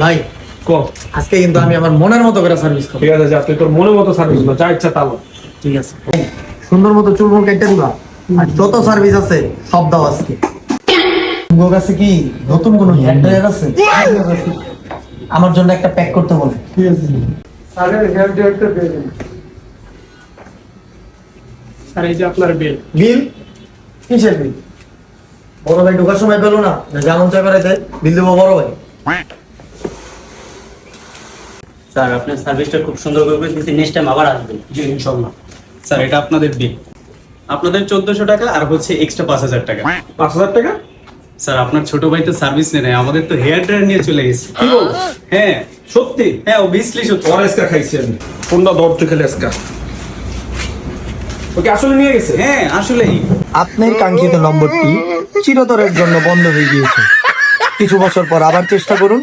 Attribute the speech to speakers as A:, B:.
A: ভাই
B: কো।
A: আজকে কিন্তু আমি আমার মনের মতো করে সার্ভিস করব।
B: ঠিক আছে যা তুই তোর মনের মতো সার্ভিস না যা ইচ্ছা তালো
A: ঠিক আছে। সুন্দর মতো চুল মুখ কেটে দিবা। আর যত সার্ভিস আছে সব দাও আজকে। তোমার কাছে কি নতুন কোনো হেয়ার ড্রায়ার আছে? আমার জন্য একটা প্যাক করতে বলে।
B: ঠিক আছে।
C: স্যারের হেয়ার ড্রায়ারটা দিয়ে দিন। স্যার এই যে আপনার বিল
A: বিল কিসের বিল বড় ভাই ঢোকার সময় পেল না যেমন চা করে দেয় বিল দেবো বড় ভাই।
D: স্যার আপনার সার্ভিসটা খুব সুন্দর করে দিয়েছি নেক্সট টাইম আবার আসবেন
B: জি ইনশাল্লাহ।
E: স্যার এটা আপনাদের বিল আপনাদের চোদ্দশো টাকা আর হচ্ছে এক্সট্রা পাঁচ হাজার টাকা।
B: পাঁচ হাজার টাকা?
E: স্যার আপনার ছোট ভাই তো সার্ভিস নেয় নাই, আমাদের তো হেয়ার ড্রায়ার নিয়ে চলে গেছে।
B: কি বল?
E: হ্যাঁ
B: সত্যি।
E: হ্যাঁ অবভিয়াসলি সত্যি।
B: ওর এসকা খাইছি আমি কোনটা দর তুই খেলে ওকে আসলে নিয়ে গেছে?
E: হ্যাঁ আসলেই।
F: আপনার কাঙ্ক্ষিত নম্বরটি চিরতরের জন্য বন্ধ হয়ে গিয়েছে। কিছু বছর পর আবার চেষ্টা করুন।